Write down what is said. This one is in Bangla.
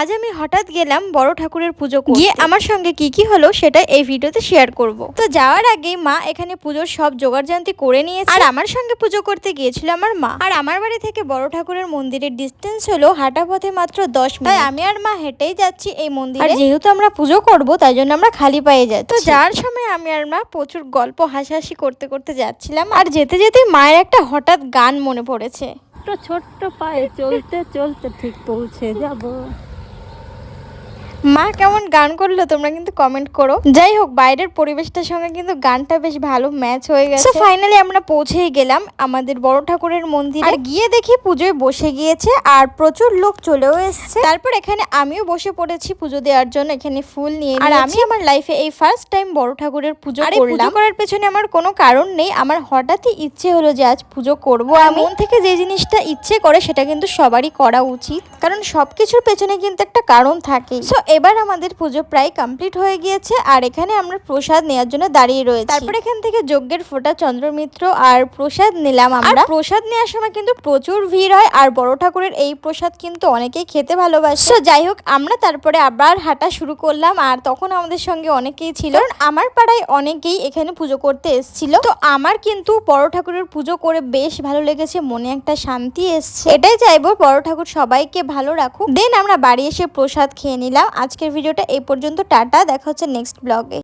আজ আমি হঠাৎ গেলাম বড় ঠাকুরের পুজো গিয়ে আমার সঙ্গে কি কি হলো সেটা এই ভিডিওতে শেয়ার করব। তো যাওয়ার আগেই মা এখানে পুজোর সব জোগাড়যন্ত্রী করে নিয়েছে। আর আমার সঙ্গে পুজো করতে গিয়েছিল আমার মা। আর আমার বাড়ি থেকে বড় ঠাকুরের মন্দিরের ডিস্টেন্স হলো হাঁটা পথে মাত্র দশ মিনিট। আমি আর মা হেঁটেই যাচ্ছি এই মন্দিরে। আর যেহেতু আমরা পুজো করব তাই জন্য আমরা খালি পায়ে যাচ্ছি। তো যাওয়ার সময় আমি আর মা প্রচুর গল্প হাসাহাসি করতে করতে যাচ্ছিলাম। আর যেতে যেতে মায়ের একটা হঠাৎ গান মনে পড়েছে। ছোট্ট ছোট্ট পায়ে চলতে চলতে ঠিক পৌঁছে যাব। মা কেমন গান করল তোমরা কিন্তু কমেন্ট করো। যাই হোক বাইরের পরিবেশটার সঙ্গে কিন্তু গানটা বেশ ভালো ম্যাচ হয়ে গেছে। ফাইনালি আমরা পৌঁছেই গেলাম আমাদের বড় ঠাকুরের মন্দির। আর গিয়ে দেখি পুজোয় বসে গিয়েছে আর প্রচুর লোক চলেও এসেছে। তারপর এখানে আমিও বসে পড়েছি পুজো দেওয়ার জন্য এখানে ফুল নিয়ে আর আমি আমার লাইফে এই ফার্স্ট টাইম বড় ঠাকুরের পুজো আর এই পুজো করলাম। করার পেছনে আমার কোনো কারণ নেই। আমার হঠাৎই ইচ্ছে হলো যে আজ পুজো করব আমি। মন থেকে যে জিনিসটা ইচ্ছে করে সেটা কিন্তু সবারই করা উচিত। কারণ সবকিছুর পেছনে কিন্তু একটা কারণ থাকে সো এবার আমাদের পুজো প্রায় কমপ্লিট হয়ে গিয়েছে আর এখানে আমরা প্রসাদ নেওয়ার জন্য দাঁড়িয়ে রয়েছি। তারপর এখান থেকে যজ্ঞের ফোঁটা চন্দ্রমিত্র আর প্রসাদ নিলাম আমরা। প্রসাদ নেওয়ার সময় কিন্তু প্রচুর ভিড় হয় আর বড় ঠাকুরের এই প্রসাদ কিন্তু অনেকেই খেতে ভালোবাসে। তো যাই হোক আমরা তারপরে আবার হাঁটা শুরু করলাম আর তখন আমাদের সঙ্গে অনেকেই ছিল। আমার পাড়ায় অনেকেই এখানে পুজো করতে এসেছিল। তো আমার কিন্তু বড় ঠাকুরের পুজো করে বেশ ভালো লেগেছে মনে একটা শান্তি এসছে। এটাই চাইব বড় ঠাকুর সবাইকে ভালো রাখুক। দেন আমরা বাড়ি এসে প্রসাদ খেয়ে নিলাম আজকের ভিডিওটা এই পর্যন্ত টাটা দেখা হচ্ছে নেক্সট ব্লগে